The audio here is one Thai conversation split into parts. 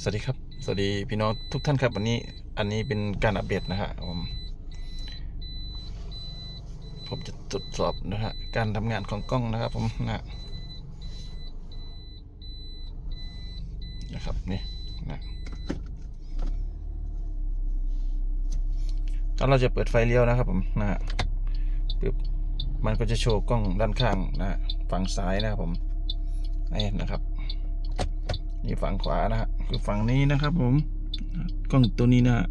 สวัสดีครับ สวัสดีพี่น้องทุกท่านครับ วันนี้อันนี้เป็นการอัปเดตนะฮะผมผมจะตรวจสอบนะฮะการทำงานของกล้องนะครับ ผมนะฮะนะครับนี่นะตอนเราจะเปิดไฟเลี้ยวนะครับ ผมนะฮะปึ๊บมันก็จะโชว์กล้องด้านข้างนะฮะฝั่งซ้ายนะครับผมนี่นะครับ นี่ฝั่งขวานะฮะคือฝั่งนี้นะครับ ผมกล้องตัวนี้นะฮะ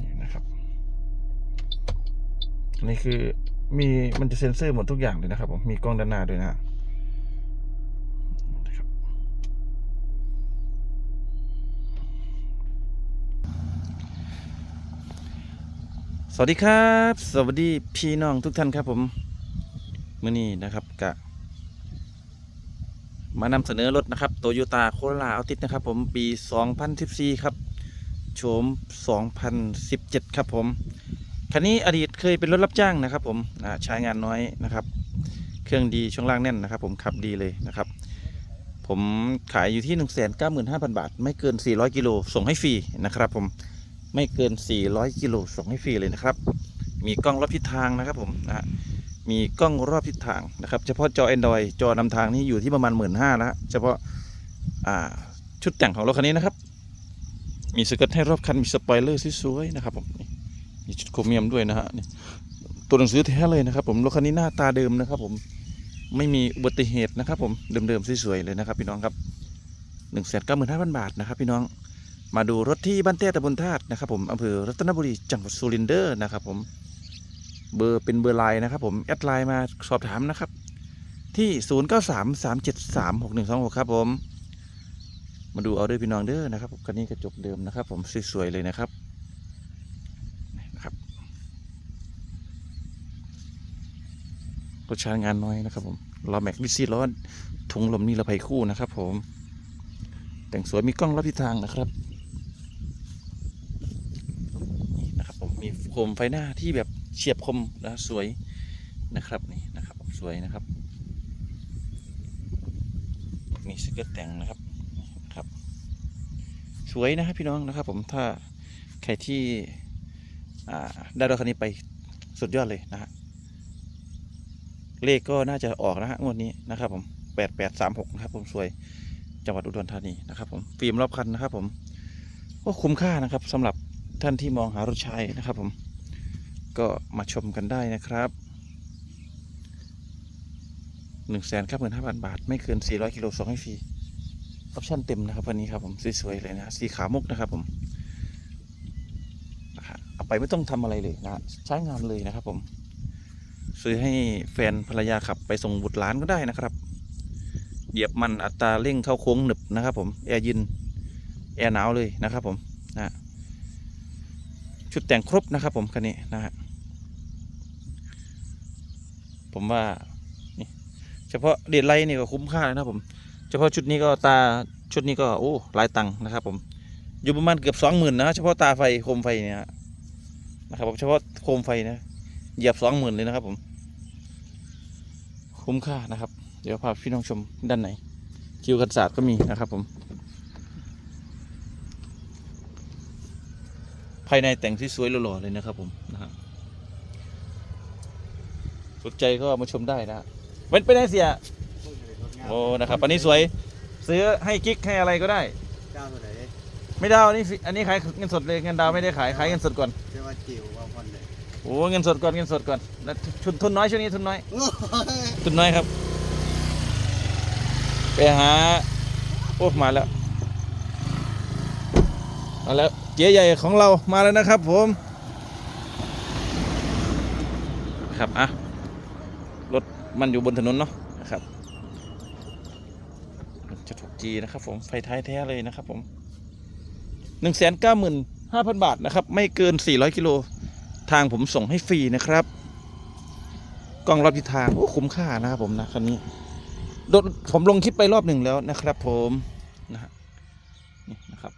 นี่นะครับนี่คือมีมันจะเซ็นเซอร์หมดทุกอย่างเลยนะครับ ผมมีกล้องด้านหน้าด้วยนะสวัสดีครับ สวัสดีพี่น้องทุกท่านครับผม มื่อนี้นะครับกะมานำเสนอรถนะครับโตโยต้าโคโรล่าอัลติสนะครับ ผมปี 2014 ครับโฉม 2017 ครับผมคันนี้อดีตเคยเป็นรถรับจ้างนะครับผมอาใช้งานน้อยนะครับ เครื่องดีช่วงล่างแน่นนะครับ ผมขับดีเลยนะครับ ผมขายอยู่ที่ 195,000 บาท ไม่เกิน 400 กิโลส่งให้ฟรีนะครับ ผมไม่เกิน 400 กิโลส่งให้ฟรีเลยนะครับ มีกล้องรอบทิศทางนะครับผมนะฮะ มีกล้องรอบทิศทางนะครับ เฉพาะจอ Android จอนำทางนี่อยู่ที่ประมาณหมื่นห้าแล้ว เฉพาะาชุดแต่งของรถคันนี้นะครับ มีสเกิร์ตให้รอบคัน มีสปอยเลอร์สวยๆนะครับผมมีชุดโครเมียมด้วยนะฮะนี่ตัวหนังสือแท้เลยนะครับ ผมรถคันนี้หน้าตาเดิมนะครับ ผมไม่มีอุบัติเหตุนะครับ ผมเดิมๆสวยๆเลยนะครับ พี่น้องครับหนึ่งแสนเก้าหมื่นห้าพันบาทนะครับ พี่น้องมาดูรถที่บ้านเต้ตะบนธาตุนะครับ ผมอำเภอรัตนบุรีจังหวัดสุรินทร์เดอร์นะครับผม เบอร์เป็นเบอร์ไลน์นะครับผมแอดไลน์มาสอบถามนะครับ ที่ 0 9 3 3 7 3 6 1 2 6 ครับผม มาดูเอาด้วยพี่น้องเด้อนะครับคันนี้กระจกเดิมนะครับ ผมสวยๆเลยนะครับนะครับรถใช้งานน้อยนะครับผมล้อแม็กดิซี่ล้อถุงลมนิรภัยคู่นะครับ ผม แต่งสวยมีกล้องรับทิศทางนะครับนี่นะครับผมมีโคมไฟหน้าที่แบบ เฉียบคมนะสวยนะครับนี่นะครับสวยนะครับมีสเกิร์ตแต่งนะครับครับ สวยนะครับพี่น้องนะครับ ผมถ้าใครที่ได้รถคันนี้ไปสุดยอดเลยนะฮะเลขก็น่าจะออกนะฮะงวดนี้นะครับ ผมแปดแปดสามหกนะครับ ผมสวยจังหวัดอุดรธานีนะครับ ผมฟิล์มรอบคันนะครับ ผมก็คุ้มค่านะครับสำหรับท่านที่มองหารถใช้นะครับ ผม ก็มาชมกันได้นะครับหนึ่งแสนเก้าหมื่นห้าพันบาท ไม่เกินสี่ร้อยกิโลส่งให้ฟรีออปชั่นเต็มนะครับวันนี้ครับผมสวยๆเลยนะ สีขาวมุกนะครับผมนะฮะเอาไปไม่ต้องทำอะไรเลยนะใช้งานเลยนะครับ ผม ซื้อให้แฟนภรรยาขับไปส่งบุตรหลานก็ได้นะครับ เหยียบมันอัตราเร่งเข้าโค้งหนึบนะครับ ผมแอร์ยินแอร์หนาวเลยนะครับ ผมนะชุดแต่งครบนะครับ ผมคันนี้นะฮะ ผมว่านี่เฉพาะเดดไลท์นี่ก็คุ้มค่าเลยนะครับผม เฉพาะชุดนี้ก็ตาชุดนี้ก็โอ้หลายตังค์นะครับผมอยู่ประมาณเกือบสองหมื่นนะเฉพาะตาไฟโคมไฟเนี่ยนะครับผมเฉพาะโคมไฟนะเหยียบสองหมื่นเลยนะครับผมคุ้มค่านะครับ เดี๋ยวพาพี่น้องชมด้านไหนคิวกันศาสตร์ก็มีนะครับผม ภายในแต่งที่สวยหล่อๆเลยนะครับผมนะฮะ สนใจก็มาชมได้นะฮะเป็นไปได้เสียโอ้นะครับอันนี้สวยซื้อให้กิ๊กให้อะไรก็ได้เจ้าตัวไหนไม่ดาวอันนี้ฟิอันนี้ขายเงินสดเลยเงินดาวไม่ได้ขายขายเงินสดก่อนเรียกว่าจิ๋วว่าคนเลยโอ้เงินสดก่อนเงินสดก่อนแล้วทุนทุนน้อยช่วงนี้ทุนน้อยโอ้ยทุนน้อยครับ ไปหาโอ้มาแล้วมาแล้วเจ๊ใหญ่ของเรามาแล้วนะครับผมครับอะรถ มันอยู่บนถนนเนาะนะครับจะถูกจีนะครับผมไฟท้ายแท้เลยนะครับผมหนึ่งแสนเก้าหมื่นห้าพันบาทนะครับ ไม่เกินสี่ร้อยกิโลทางผมส่งให้ฟรีนะครับกล้องรอบทิศทางโอ้คุ้มค่านะครับผมนะคันนี้รถผมลงคลิปไปรอบหนึ่งแล้วนะครับ ผมนะฮะนี่นะครับ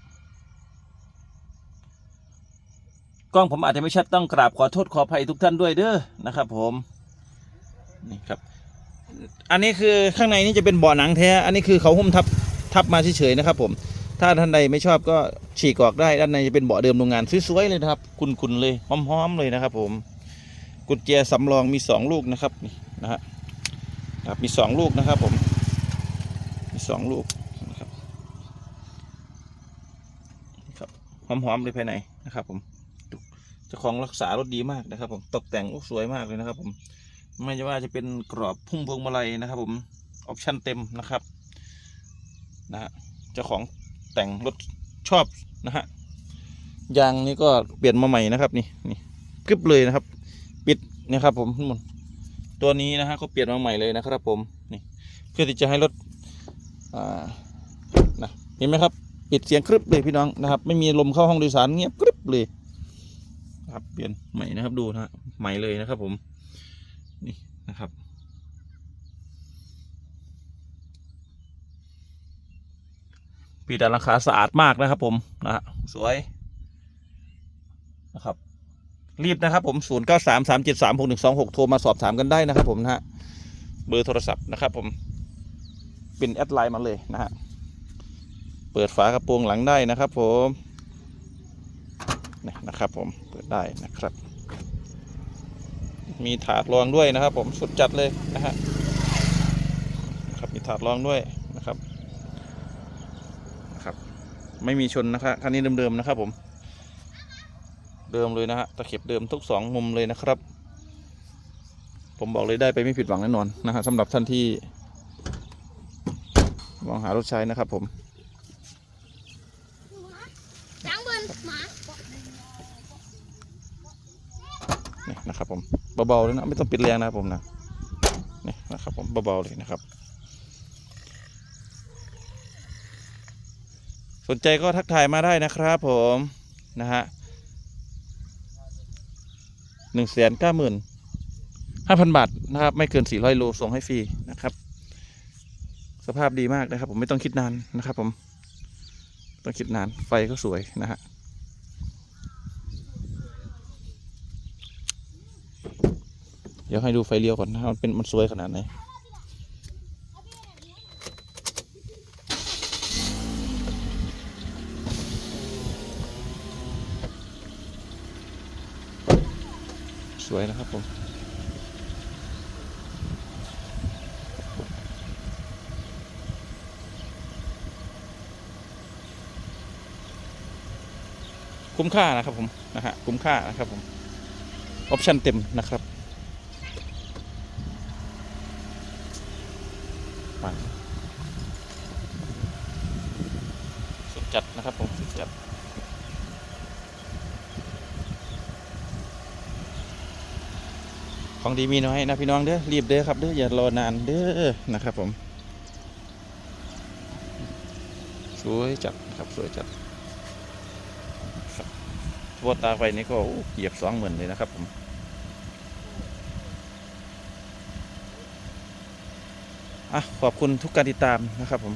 กล้องผมอาจจะไม่ชัดต้องกราบขอโทษขออภัยทุกท่านด้วยเด้อนะครับ ผม นี่ครับ อันนี้คือข้างในนี่จะเป็นบ่อหนังแท้ อันนี้คือเขาหุ้มทับทับมาเฉยๆนะครับ ผม ถ้าท่านใดไม่ชอบก็ฉีกออกได้ ด้านในจะเป็นเบาะเดิมโรงงานสวยๆเลยนะครับ คุณๆเลยหอมๆเลยนะครับ ผม กุญแจสำรองมีสองลูกนะครับนี่นะฮะครับมีสองลูกนะครับ ผม มีสองลูกนะครับครับหอมๆเลยภายในนะครับ ผมเจ้าของรักษารถดีมากนะครับ ผมตกแต่งโอ้สวยมากเลยนะครับ ผม ไม่ว่าจะเป็นกรอบพุ่มพวงมาลัยนะครับ ผมออปชั่นเต็มนะครับนะฮะเจ้าของแต่งรถชอบนะฮะยางนี่ก็เปลี่ยนมาใหม่นะครับนี่นี่กึบเลยนะครับ ปิดนะครับ ผมทั้งหมดตัวนี้นะฮะก็เปลี่ยนมาใหม่เลยนะครับ ผมนี่เพื่อที่จะให้รถอ่านะเห็นไหมครับ ปิดเสียงครึบเลยพี่น้องนะครับ ไม่มีลมเข้าห้องโดยสารเงียบกรึบเลยครับเปลี่ยนใหม่นะครับดูนะฮะใหม่เลยนะครับผม นี่นะครับ ปีดันราคาสะอาดมากนะครับ ผมนะฮะสวยนะครับ รีบนะครับ ผม0 9 3 3 7 3 6 1 2 6โทรมาสอบถามกันได้นะครับ ผมนะฮะเบอร์โทรศัพท์นะครับ ผมเป็นแอดไลน์มาเลยนะฮะเปิดฝากระโปรงหลังได้นะครับ ผมนะครับผมเปิดได้นะครับ มีถาดรองด้วยนะครับ ผมสุดจัดเลยนะฮะครับมีถาดรองด้วยนะครับนะครับ ไม่มีชนนะครับคันนี้เดิมๆนะครับ ผม เดิมเลยนะฮะตะเข็บเดิมทุกสองมุมเลยนะครับ ผมบอกเลยได้ไปไม่ผิดหวังแน่นอนนะฮะสำหรับท่านที่มองหารถใช้นะครับผม ล้างบนหมา นี่นะครับ ผมเบาๆเลยนะไม่ต้องปิดแรงนะครับผมนะนี่นะครับ ผมเบาๆเลยนะครับ สนใจก็ทักทายมาได้นะครับผมนะฮะหนึ่งแสนเก้าหมื่นห้าพันบาทนะครับ ไม่เกินสี่ร้อยโลส่งให้ฟรีนะครับ สภาพดีมากนะครับ ผมไม่ต้องคิดนานนะครับ ผม ต้องคิดนานไฟก็สวยนะฮะ ดี๋ยวให้ดูไฟเลี้ยวก่อนนะมันเป็นมันสวยขนาดไหนสวยนะครับผมคุ้มค่านะครับผมนะฮะคุ้มค่านะครับผมออปชั่นเต็มนะครับ มาสุดจัดนะครับผมสุดจัดของดีมีน้อยนะพี่น้องเด้อรีบเด้อครับเด้ออย่ารอนานเด้อนะครับผม สวยจัดครับสวยจัดครับทั่วตาไฟนี่ก็เหยียบสองหมื่นเลยนะครับผม อะขอบคุณทุกการติดตามนะครับผม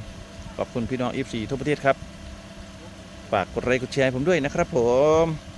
ขอบคุณพี่น้องอีฟซีทั่วประเทศครับ ฝากกดไลค์กดแชร์ผมด้วยนะครับผม